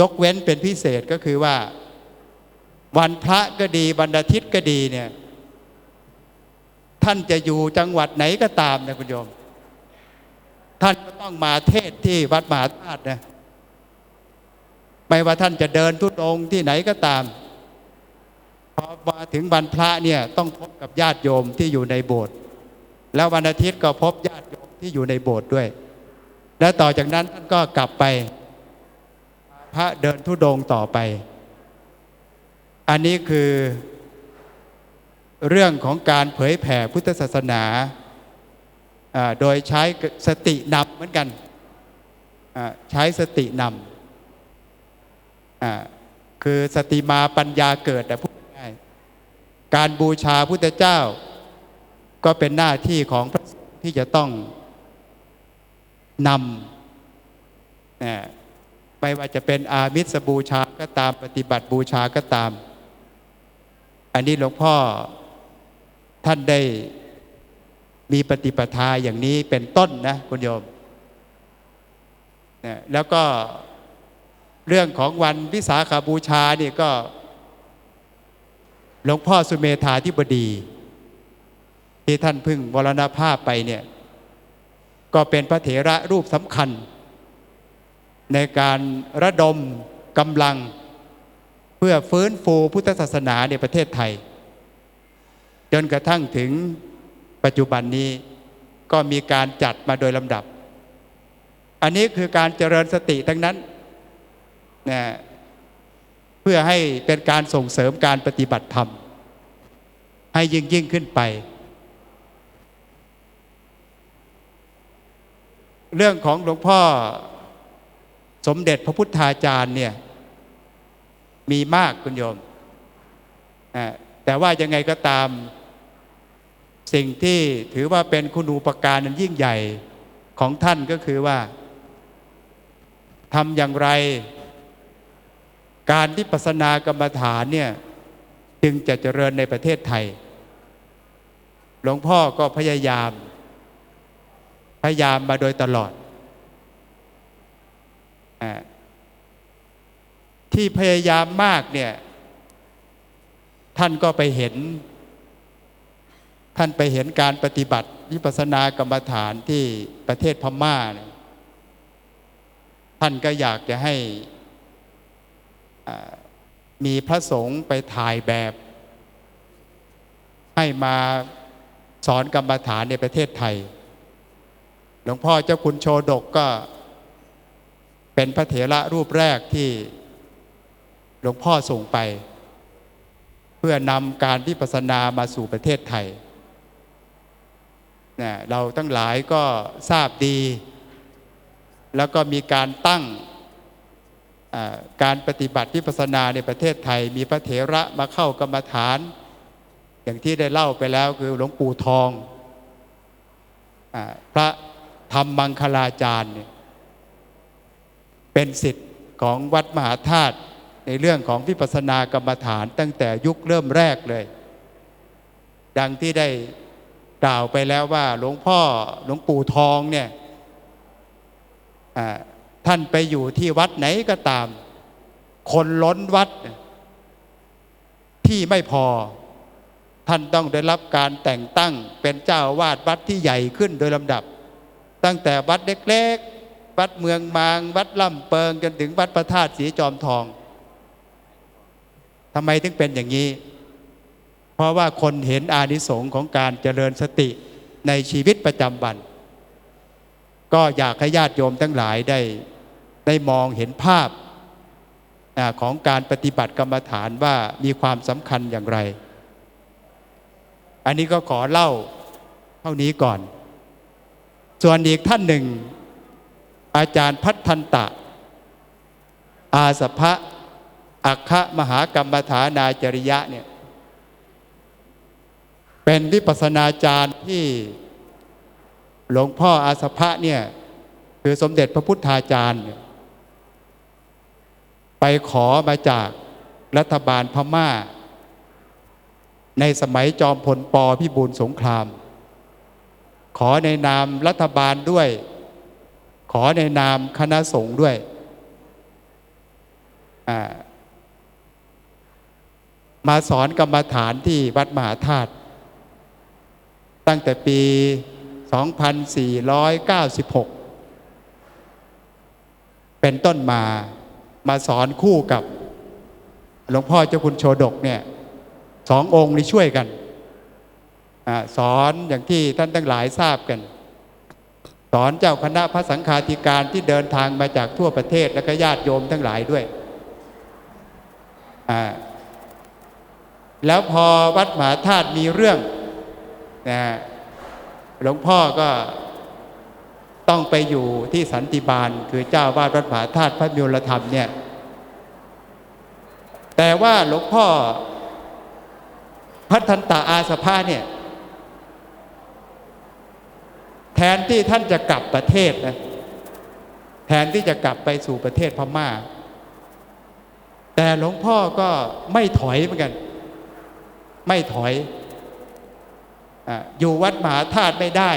ยกเว้นเป็นพิเศษก็คือว่า วันพระก็ดีวันอาทิตย์ก็ดีเนี่ย ท่านจะอยู่จังหวัดไหนก็ตามนะคุณโยม ท่านก็ต้องมาเทศที่วัดมหาธาตุนะไม่ว่าท่านจะเดินทุดงค์ที่ไหนก็ตามพอมาถึงวันพระเนี่ยต้องพบกับญาติโยมที่อยู่ในโบสถ์แล้ววันอาทิตย์ก็พบญาติโยมที่อยู่ในโบสถ์ด้วย แล้วต่อจากนั้นท่านก็กลับไป พระเดินทุดงต่อไป อันนี้คือ เรื่องของการเผยแผ่พุทธศาสนาโดยใช้สตินำเหมือนกันใช้สตินำคือสติมาปัญญาเกิดแต่พูดง่ายการบูชาพุทธเจ้า ก็เป็นหน้าที่ของพระที่จะต้องนำ ไม่ว่าจะเป็นอามิสบูชาก็ตามปฏิบัติบูชาก็ตาม อันนี้หลวงพ่อท่านได้มีปฏิปทาอย่างนี้เป็นต้นนะคุณโยมนะแล้วก็เรื่องของวันวิสาขาบูชานี่ก็ หลวงพ่อสุเมธาธิบดี ที่ท่านพึ่งมรณภาพไปเนี่ย ก็เป็นพระเถระรูปสำคัญ ในการระดมกำลัง เพื่อฟื้นฟูพุทธศาสนาในประเทศไทย จนกระทั่งถึงปัจจุบันนี้ก็มีการจัดมาโดยลำดับ อันนี้คือการเจริญสติทั้งนั้นนะเพื่อให้เป็นการส่งเสริมการปฏิบัติธรรม ให้ยิ่งยิ่งขึ้นไป เรื่องของหลวงพ่อ สมเด็จพระพุทธาจารย์เนี่ยมีมากคุณโยม แต่ว่ายังไงก็ตามสิ่งที่ถือว่าเป็นคุณูปการนั้นยิ่งใหญ่ของท่านก็คือว่าทำอย่างไร การที่ปัสนากรรมฐานเนี่ยจึงจะเจริญในประเทศไทย หลวงพ่อก็พยายาม พยายามมาโดยตลอด ที่พยายามมากเนี่ย ท่านก็ไปเห็น ท่านไปเห็นการปฏิบัติวิปัสสนากรรมฐานที่ประเทศพม่าเนี่ยท่านก็อยากจะให้มีพระสงฆ์ไปถ่ายแบบ ให้มาสอนกรรมฐานในประเทศไทย หลวงพ่อเจ้าคุณโชดกก็ เป็นพระเถระรูปแรกที่หลวงพ่อส่งไป เพื่อนำการวิปัสสนามาสู่ประเทศไทยนะเราทั้งหลายก็ทราบดี แล้วก็มีการตั้งการปฏิบัติวิปัสสนาในประเทศไทย มีพระเถระมาเข้ากรรมฐาน อย่างที่ได้เล่าไปแล้วคือหลวงปู่ทองอพระธรรมมังคลาจารย์เนี่ย เป็นสิทธิ์ของวัดมหาธาตุในเรื่องของวิปัสสนากรรมฐานตั้งแต่ยุคเริ่มแรกเลย ดังที่ได้กล่าวไปแล้วว่าหลวงพ่อหลวงปู่ทองเนี่ยท่านไปอยู่ที่วัดไหนก็ตาม คนล้นวัดที่ไม่พอ ท่านต้องได้รับการแต่งตั้งเป็นเจ้าอาวาดวัดที่ใหญ่ขึ้นโดยลำดับ ตั้งแต่วัดเล็กๆ วัดเมืองมาง วัดล่ำเปิงจนถึงวัดพระธาตุสีจอมทองทำไมถึงเป็นอย่างนี้ เพราะว่าคนเห็นอานิสงส์ของการเจริญสติในชีวิตประจำวัน ก็อยากให้ญาติโยมทั้งหลายได้ได้มองเห็นภาพอของการปฏิบัติกรรมฐานว่ามีความสำคัญอย่างไร อันนี้ก็ขอเล่าเท่านี้ก่อน ส่วนอีกท่านหนึ่ง อาจารย์พัฒนตะ อาสภะอัคคะมหากรรมฐานาจริยะเนี่ยเป็นวิปัสนาจารย์ที่หลวงพ่ออาสภะเนี่ยคือสมเด็จพระพุทธาจารย์ ไปขอมาจากรัฐบาลพม่า ในสมัยจอมพลปพิบูลสงคราม ขอในนามรัฐบาลด้วย ขอในนามคณะสงฆ์ด้วยมาสอนกรรมฐานที่วัดมหาธาตุตั้งแต่ปี 2496 เป็นต้นมามาสอนคู่กับหลวงพ่อเจ้าคุณโชดกเนี่ยสององค์นี้ช่วยกันอสอนอย่างที่ท่านทั้งหลายทราบกัน อนเจ้าคณะพระสังฆาธิการที่เดินทางมาจากทั่วประเทศและก็ญาติโยมทั้งหลายด้วยอ่าแล้วพอวัดมหาธาตุมีเรื่องนะหลวงพ่อก็ต้องไปอยู่ที่สันติบาล คือเจ้าวาดวัดมหาธาตุพระมิลธรรมเนี่ย แต่ว่าหลวงพ่อพัฒนตาอาสภาเนี่ย แทนที่ท่านจะกลับประเทศนะแทนที่จะกลับไปสู่ประเทศพม่า แต่หลวงพ่อก็ไม่ถอยเหมือนกัน ไม่ถอยออยู่วัดมหาธาตุไม่ได้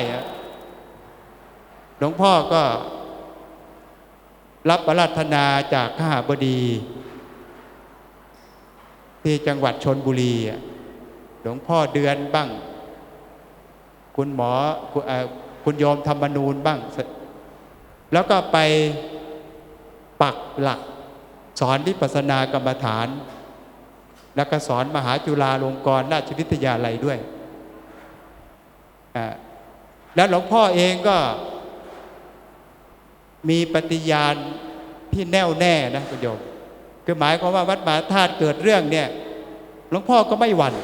หลวงพ่อก็รับประราธนาจากข้าบดี ที่จังหวัดชนบุรี หลวงพ่อเดือนบ้าง คุณหมอ คุณเอ่อคุณโยมธรรมนูญบ้าง แล้วก็ไปปักหลัก สอนวิปัสสนากรรมฐาน แล้วก็สอนมหาจุฬาลงกรณราชวิทยาลัยด้วยอ่าแล้วหลวงพ่อเองก็มีปฏิญาณที่แน่วแน่นะคุณโยมคือหมายความว่าวัดมหาธาตุเกิดเรื่องเนี่ยหลวงพ่อก็ไม่หวัน่น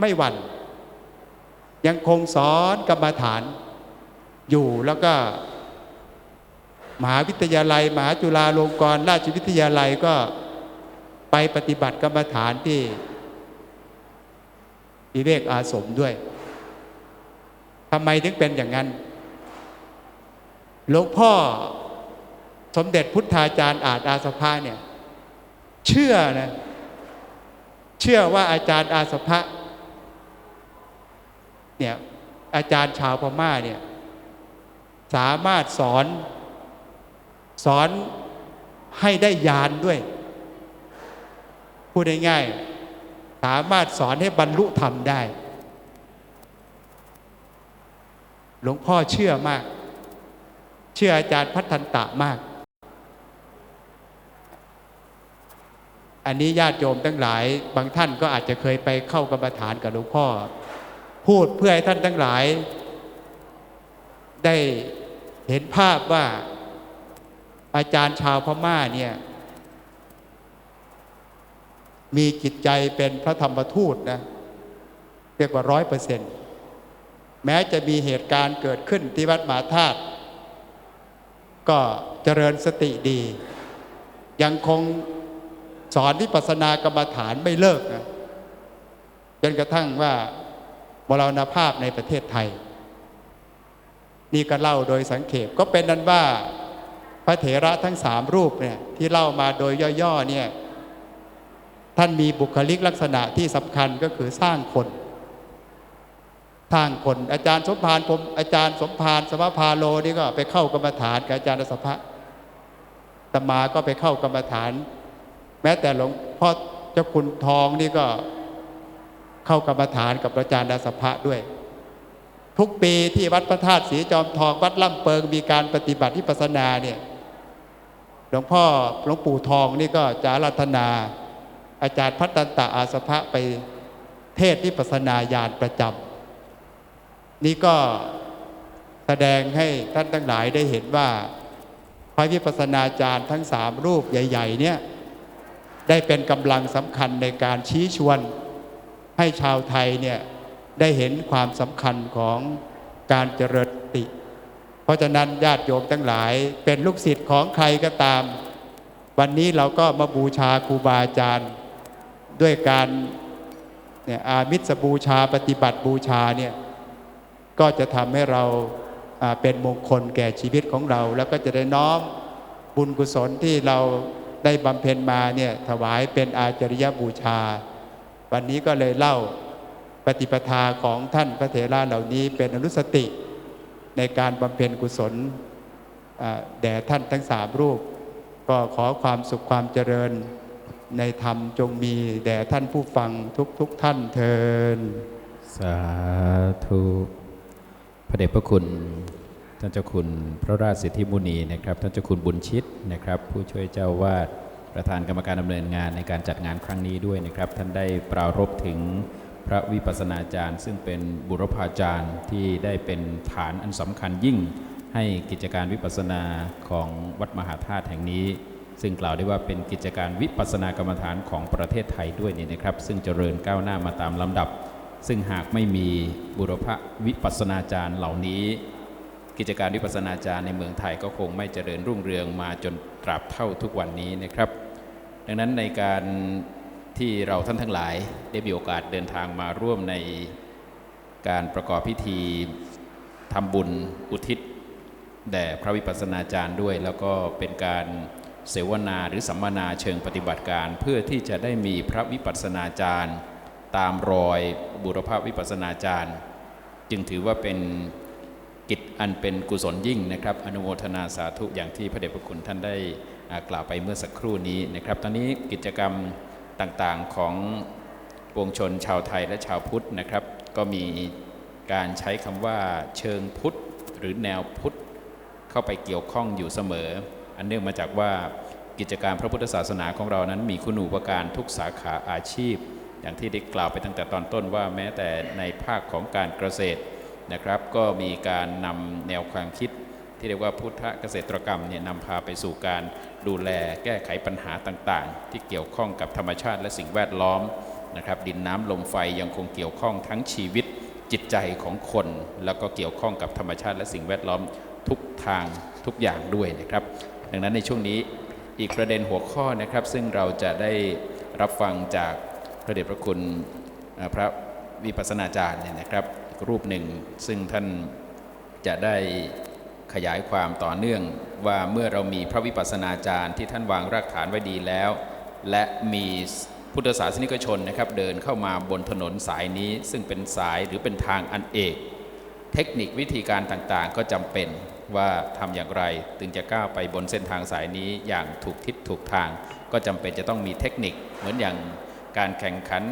ไม่หวัน่น ยังคงสอนกรรมฐานอยู่แล้วก็ มหาวิทยาลัย มหาจุฬาลงกรณราชวิทยาลัยก็ไปปฏิบัติกรรมฐานที่วิเวกอาสมด้วยทำไมถึงเป็นอย่างนั้นหลวงพ่อสมเด็จพุทธาจารย์อาจอาสภาเนี่ย เชื่อนะ เชื่อว่าอาจารย์อาสภะ เนี่ยอาจารย์ชาวพม่าเนี่ยสามารถสอนสอนให้ได้ญาณด้วย พูดง่ายๆสามารถสอนให้บรรลุธรรมได้ หลวงพ่อเชื่อมาก เชื่ออาจารย์พัฒนตะมาก อันนี้ญาติโยมทั้งหลาย บางท่านก็อาจจะเคยไปเข้ากรรมฐานกับหลวงพ่อ พูดเพื่อให้ท่านทั้งหลาย ได้เห็นภาพว่าอาจารย์ชาวพม่าเนี่ย มีจิตใจเป็นพระธรรมทูตนะเรียกว่าร้อยเปอร์เซ็นต์แม้จะมีเหตุการณ์เกิดขึ้นที่วัดมหาธาตุก็เจริญสติดี ยังคงสอนวิปัสสนากรรมฐานไม่เลิกนะจนกระทั่งว่า มรณภาพในประเทศไทย นี่ก็เล่าโดยสังเขปก็เป็นนั้นว่าพระเถระทั้งสามรูปเนี่ยที่เล่ามาโดยย่อๆเนี่ยท่านมีบุคลิกลักษณะที่สำคัญก็คือสร้างคน สร้างคน อาจารย์สมภารผมอาจารย์สมภารสมภาโลนี่ก็ไปเข้ากรรมฐานกับอาจารย์สภะตมาก็ไปเข้ากรรมฐาน แม้แต่หลวงพ่อเจ้าคุณทองนี่ก็ เข้ากรรมฐานกับอาจารย์ดาสภะด้วย ทุกปีที่วัดพระธาตุสีจอมทองวัดล่ำเปิงมีการปฏิบัติที่ปัสนาเนี่ยหลวงพ่อหลวงปู่ทองนี่ก็จะอารัธนา อาจารย์พัฒนตาอาสภะไปเทศที่ปัสนาญาณประจำนี่ก็แสดงให้ท่านทั้งหลายได้เห็นว่าพระวิปัสสนาจารย์ทั้งสามรูปใหญ่ ๆ เนี่ยได้เป็นกำลังสำคัญในการชี้ชวน ให้ชาวไทยเนี่ยได้เห็นความสำคัญของการเจริญติ เพราะฉะนั้นญาติโยมทั้งหลายเป็นลูกศิษย์ของใครก็ตาม วันนี้เราก็มาบูชาครูบาอาจารย์ ด้วยการเนี่ยอามิสบูชาปฏิบัติบูชาเนี่ยก็จะทำให้เราเป็นมงคลแก่ชีวิตของเรา แล้วก็จะได้น้อมบุญกุศลที่เราได้บำเพ็ญมาเนี่ยถวายเป็นอาจาริยบูชา วันนี้ก็เลยเล่าปฏิปทาของท่านพระเถระเหล่านี้เป็นอนุสติ ในการบำเพ็ญกุศลแด่ท่านทั้งสามรูป ก็ขอความสุขความเจริญในธรรมจงมีแด่ท่านผู้ฟังทุกๆทท่านเทินสาธุพระเดชพระคุณ ท่านเจ้าคุณพระราชสิทธิมุนีนะครับ ท่านเจ้าคุณบุญชิตนะครับ ผู้ช่วยเจ้าวาด ประธานกรรมการดำเนินงานในการจัดงานครั้งนี้ด้วยนะครับ ท่านได้ปรารภถึงพระวิปัสนาจารย์ ซึ่งเป็นบุรพาจารย์ที่ได้เป็นฐานอันสำคัญยิ่ง ให้กิจการวิปัสนาของวัดมหาธาตุแห่งนี้ ซึ่งกล่าวได้ว่าเป็นกิจการวิปัสนากรรมฐานของประเทศไทยด้วยนี่นะครับ ซึ่งเจริญก้าวหน้ามาตามลำดับ ซึ่งหากไม่มีบุรพวิปัสนาจารย์เหล่านี้ กิจการวิปัสนาจารย์ในเมืองไทยก็คงไม่เจริญรุ่งเรืองมาจนตราบเท่าทุกวันนี้นะครับ ดังนั้นในการที่เราท่านทั้งหลายได้มีโอกาสเดินทางมาร่วมในการประกอบพิธีทำบุญอุทิศแด่พระวิปัสสนาจารย์ด้วย แล้วก็เป็นการเสวนาหรือสัมมนาเชิงปฏิบัติการ เพื่อที่จะได้มีพระวิปัสสนาจารย์ ตามรอยบุรพวิปัสสนาจารย์ จึงถือว่าเป็นกิจอันเป็นกุศลยิ่งนะครับ อนุโมทนาสาธุอย่างที่พระเดชพระคุณท่านได้ กล่าวไปเมื่อสักครู่นี้นะครับ ตอนนี้กิจกรรมต่างๆของปวงชนชาวไทยและชาวพุทธนะครับ ก็มีการใช้คำว่าเชิงพุทธ หรือแนวพุทธ เข้าไปเกี่ยวข้องอยู่เสมอ อันเนื่องมาจากว่ากิจการพระพุทธศาสนาของเรานั้นมีคุณูปการทุกสาขาอาชีพ อย่างที่ได้กล่าวไปตั้งแต่ตอนต้นว่าแม้แต่ในภาคของการเกษตรนะครับ ก็มีการนำแนวความคิดที่เรียกว่าพุทธเกษตรกรรมเนี่ยนำพาไปสู่การ ดูแลแก้ไขปัญหาต่างๆ ที่เกี่ยวข้องกับธรรมชาติและสิ่งแวดล้อมนะครับดินน้ำลมไฟยังคงเกี่ยวข้องทั้งชีวิตจิตใจของคน แล้วก็เกี่ยวข้องกับธรรมชาติและสิ่งแวดล้อมทุกทางทุกอย่างด้วยนะครับ ดังนั้นในช่วงนี้อีกประเด็นหัวข้อนะครับ ซึ่งเราจะได้รับฟังจากพระเดชพระคุณพระวิปัสสนาจารย์เนี่ยนะครับ รูปหนึ่งซึ่งท่านจะได้ ขยายความต่อเนื่องว่าเมื่อเรามีพระวิปัสสนาจารย์ที่ท่านวางรากฐานไว้ดีแล้ว และมีพุทธศาสนิกชนนะครับเดินเข้ามาบนถนนสายนี้ ซึ่งเป็นสายหรือเป็นทางอันเอก เทคนิควิธีการต่างๆ ก็จำเป็นว่าทำอย่างไรถึงจะก้าวไปบนเส้นทางสายนี้อย่างถูกทิศถูกทาง ก็จำเป็นจะต้องมีเทคนิคเหมือนอย่างการแข่งขัน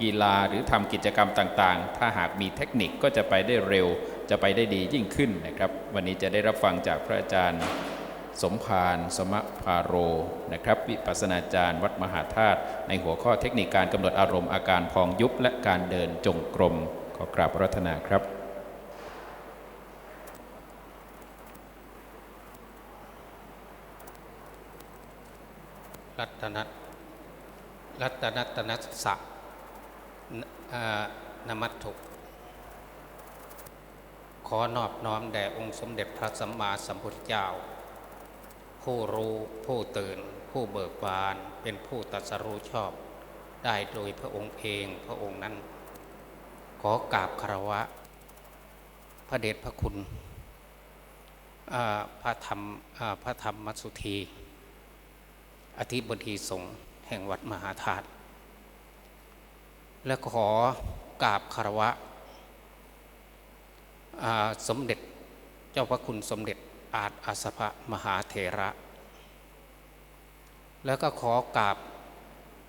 กีฬาหรือทำกิจกรรมต่างๆ ถ้าหากมีเทคนิคก็จะไปได้เร็ว จะไปได้ดียิ่งขึ้นนะครับ วันนี้จะได้รับฟังจากพระอาจารย์ สมภารสมภาโรนะครับ วิปัสนาจารย์ วัดมหาธาตุในหัวข้อเทคนิคการกำหนดอารมณ์อาการพองยุบและการเดินจงกรมขอกราบรัตนาครับรัตนัรัตนัตนัสสะนอ่านมัตถุ ขอนอบน้อมแด่องค์สมเด็จพระสัมมาสัมพุทธเจ้า ผู้รู้ผู้ตื่น ผู้เบิกบานเป็นผู้ตรัสรู้ชอบ ได้โดยพระองค์เองพระองค์นั้น ขอกราบคารวะ พระเดชพระคุณพระธรรมพระธรรมมัสสุธี อธิบดีสงฆ์แห่งวัดมหาธาตุและขอกราบคารวะ สมเด็จเจ้าพระคุณสมเด็จอาจอาสภะมหาเถระ แล้วก็ขอกราบ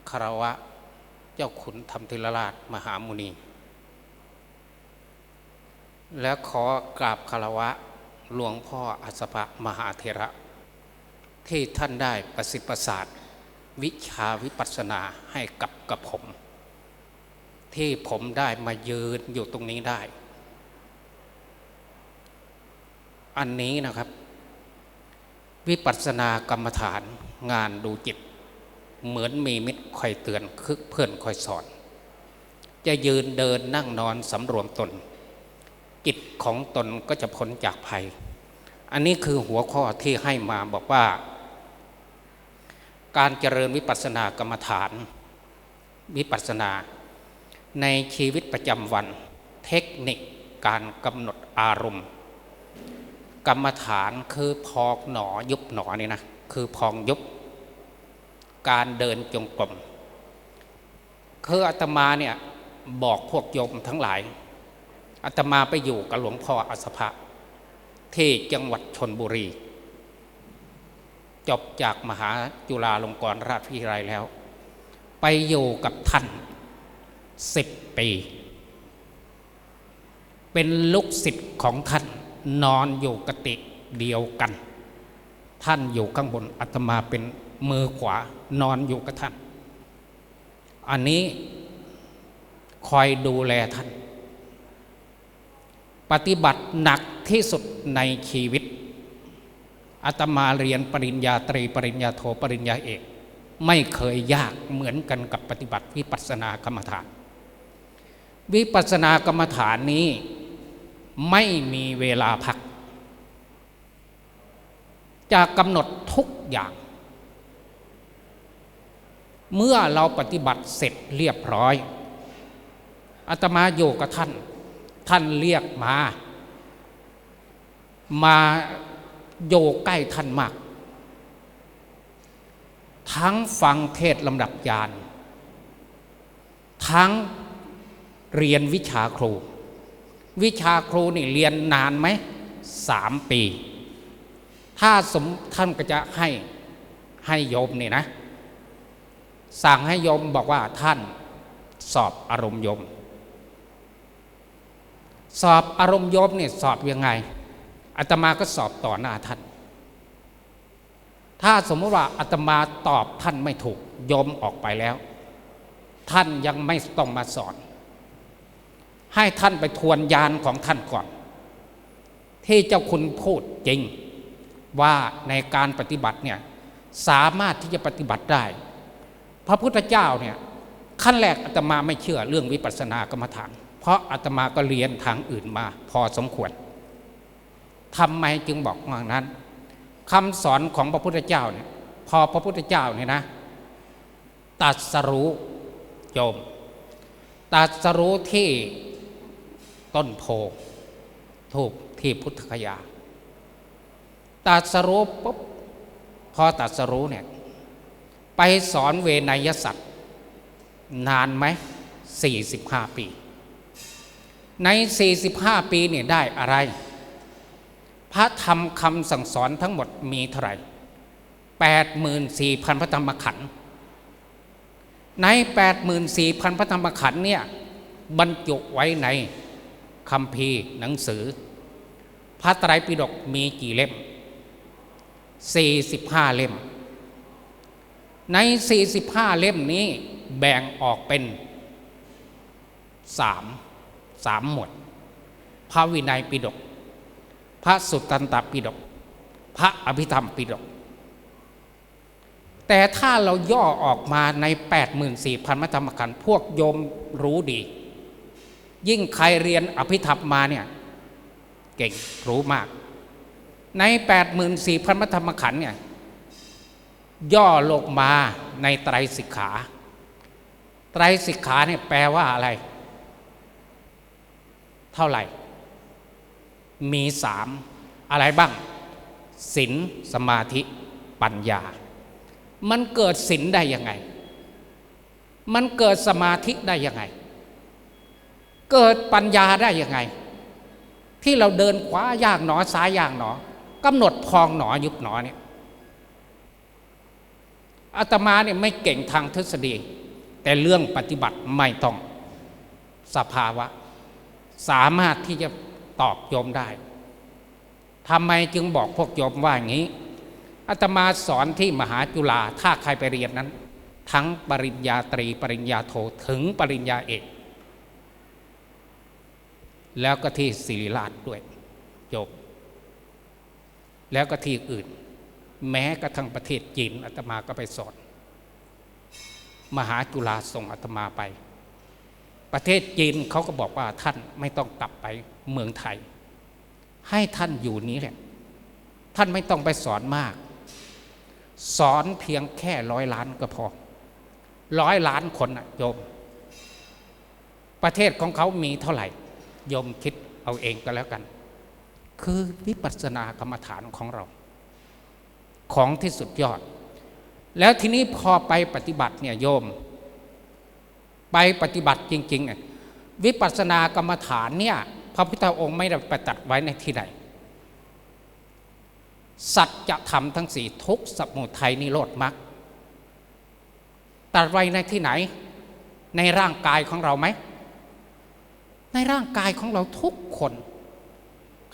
คารวะเจ้าขุนธรรมธิรราชมหามุนี และขอกราบคารวะหลวงพ่ออาสภะมหาเถระ ที่ท่านได้ประสิทธิ์ประสาทวิชาวิปัสสนาให้กับกับผม ที่ผมได้มายืนอยู่ตรงนี้ได้ อันนี้นะครับ วิปัสสนากรรมฐานงานดูจิต เหมือนมีมิตรคอยเตือนคึกเพื่อนคอยสอน จะยืนเดินนั่งนอนสำรวมตน จิตของตนก็จะพ้นจากภัย อันนี้คือหัวข้อที่ให้มาบอกว่า การเจริญวิปัสสนากรรมฐาน วิปัสสนา ในชีวิตประจำวัน เทคนิคการกำหนดอารมณ์ กรรมฐานคือพอกหนอยุบหนอนี่นะคือพองยุบ การเดินจงกรมคืออาตมาเนี่ยบอกพวกโยมทั้งหลายอาตมาไปอยู่กับหลวงพ่ออัสสภะที่จังหวัดชนบุรี จบจากมหาจุฬาลงกรณราชวิทยาลัยแล้ว ไปอยู่กับท่านสิบปี เป็นลูกศิษย์ของท่าน นอนอยู่กติเดียวกัน ท่านอยู่ข้างบนอาตมาเป็นมือขวานอนอยู่กับท่าน อันนี้คอยดูแลท่าน ปฏิบัติหนักที่สุดในชีวิตอาตมาเรียนปริญญาตรีปริญญาโทปริญญาเอก ไม่เคยยากเหมือนกันกับปฏิบัติวิปัสสนากรรมฐาน วิปัสสนากรรมฐานนี้ ไม่มีเวลาพัก จะกำหนดทุกอย่าง เมื่อเราปฏิบัติเสร็จเรียบร้อยอาตมาอยู่กับท่าน ท่านเรียกมา มาโยใกล้ท่านมาก ทั้งฟังเทศลำดับยาน ทั้งเรียนวิชาครู วิชาครูนี่เรียนนานไหมสามปี ถ้าสมท่านก็จะให้ให้โยมนี่นะ สั่งให้โยมบอกว่าท่านสอบอารมณ์โยม สอบอารมณ์โยมเนี่ยสอบยังไงอาตมาก็สอบต่อหน้าท่าน ถ้าสมมติว่าอาตมาตอบท่านไม่ถูกโยมออกไปแล้ว ท่านยังไม่ต้องมาสอน ให้ท่านไปทวนยานของท่านก่อน ที่เจ้าคุณพูดจริงว่าในการปฏิบัติเนี่ยสามารถที่จะปฏิบัติได้ พระพุทธเจ้าเนี่ยขั้นแรกอาตมาไม่เชื่อเรื่องวิปัสสนากรรมฐาน เพราะอาตมาก็เรียนทางอื่นมาพอสมควรทำไมจึงบอกว่านั้นคำสอนของพระพุทธเจ้าเนี่ยพอพระพุทธเจ้าเนี่ยนะตรัสรู้โยมตรัสรู้ที่ ต้นโพถูกที่พุทธคยาตรัสรู้ปุ๊บพอตรัสรู้เนี่ยไปสอนเวนยสัตว์ นานไหม45ปี ใน45ปีเนี่ยได้อะไร พระธรรมคำสั่งสอนทั้งหมดมีเท่าไหร่แปดหมื่นสี่พันพระธรรมขันธ์ในแปดหมื่นสี่พันพระธรรมขันธ์เนี่ยบรรจุไว้ใน คำพีร์หนังสือ พระไตรปิฎกมีกี่เล่มสี่สิบห้าเล่ม ในสี่สิบห้าเล่มนี้แบ่งออกเป็นสามสามหมวด พระวินัยปิฎกพระสุตตันตปิฎกพระอภิธรรมปิฎกแต่ถ้าเราย่อออกมาใน 84,000 มัธรรมขันธ์พวกโยมรู้ดี ยิ่งใครเรียนอภิธรรมมาเนี่ย เก่งรู้มาก ใน 84,000มัธรรมขันธ์เนี่ย ย่อลงมาในไตรสิกขา ไตรสิกขาเนี่ยแปลว่าอะไร เท่าไหร่ มีสามอะไรบ้างศีลสมาธิปัญญา มันเกิดศีลได้ยังไง มันเกิดสมาธิได้ยังไง เกิดปัญญาได้ยังไง ที่เราเดินขวาย่างหนอซ้ายย่างหนอกำหนดพองหนอยุบหนอเนี่ยอาตมาเนี่ยไม่เก่งทางทฤษฎี แต่เรื่องปฏิบัติไม่ต้องสภาวะ สามารถที่จะตอบโยมได้ทำไมจึงบอกพวกโยมว่าอย่างนี้อาตมาสอนที่มหาจุฬาถ้าใครไปเรียนนั้น ทั้งปริญญาตรี ปริญญาโทถึงปริญญาเอก แล้วก็ที่ศิริราชด้วยโยมแล้วก็ที่อื่น แม้กระทั่งประเทศจีนอาตมาก็ไปสอน มหาจุฬาส่งอาตมาไป ประเทศจีนเขาก็บอกว่าท่านไม่ต้องกลับไปเมืองไทย ให้ท่านอยู่นี้แหละท่านไม่ต้องไปสอนมาก สอนเพียงแค่ร้อยล้านก็พอ ร้อยล้านคนนะโยมประเทศของเขามีเท่าไหร่ โยมคิดเอาเองก็แล้วกัน คือวิปัสสนากรรมฐานของเรา ของที่สุดยอด แล้วทีนี้พอไปปฏิบัติเนี่ยโยม ไปปฏิบัติจริงๆเนี่ยวิปัสสนากรรมฐานเนี่ยพระพุทธองค์ไม่ได้ประตัดไว้ในที่ใดสัจธรรมทั้งสี่ทุกสมุทัยนิโรธมรรคตัดไว้ในที่ไหน ในร่างกายของเราไหม ในร่างกายของเราทุกคน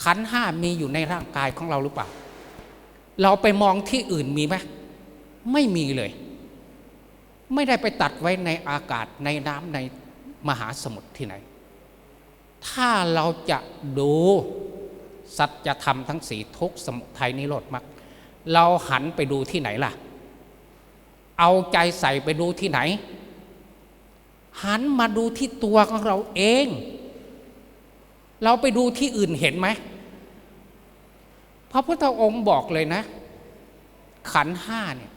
ขันห้ามีอยู่ในร่างกายของเราหรือเปล่า เราไปมองที่อื่นมีไหมไม่มีเลย ไม่ได้ไปตัดไว้ในอากาศในน้ำในมหาสมุทรที่ไหน ถ้าเราจะดูสัจธรรมทั้งสี่ทุกสมุทัยนิโรธมรรคเราหันไปดูที่ไหนล่ะ เอาใจใส่ไปดูที่ไหน หันมาดูที่ตัวของเราเอง เราไปดูที่อื่นเห็นไหมพระพุทธองค์บอกเลยนะ ขันห้าเนี่ย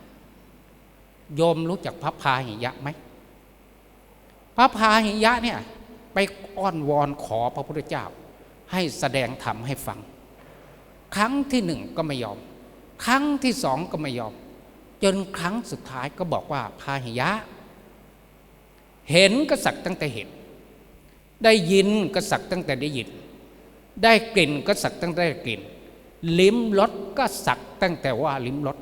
โยมรู้จักพระพาหิยะไหมพระพาหิยะเนี่ยไปอ้อนวอนขอพระพุทธเจ้า ให้แสดงธรรมให้ฟัง ครั้งที่หนึ่งก็ไม่ยอม ครั้งที่สองก็ไม่ยอม จนครั้งสุดท้ายก็บอกว่าพาหิยะ เห็นก็สักตั้งแต่เห็น ได้ยินก็สักตั้งแต่ได้ยิน ได้กลิ่นก็สักตั้งแต่ได้กลิ่น ลิ้มรสก็สักตั้งแต่ว่าลิ้มรส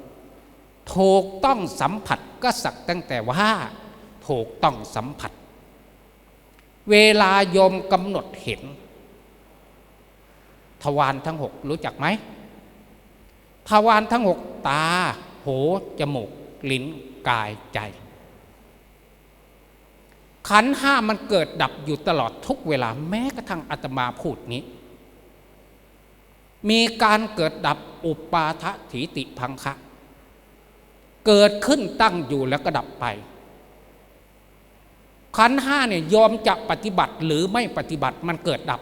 ถูกต้องสัมผัสก็สักตั้งแต่ว่า ถูกต้องสัมผัส เวลายมกำหนดเห็น ทวารทั้งหกรู้จักไหมทวารทั้งหกตา หู จมูก ลิ้น กายใจ ขันห้ามันเกิดดับอยู่ตลอดทุกเวลาแม้กระทั่งอาตมาพูดนี้ มีการเกิดดับอุปาทถีติพังคะเกิดขึ้นตั้งอยู่แล้วก็ดับไป ขันห้าเนี่ยยอมจะปฏิบัติหรือไม่ปฏิบัติมันเกิดดับ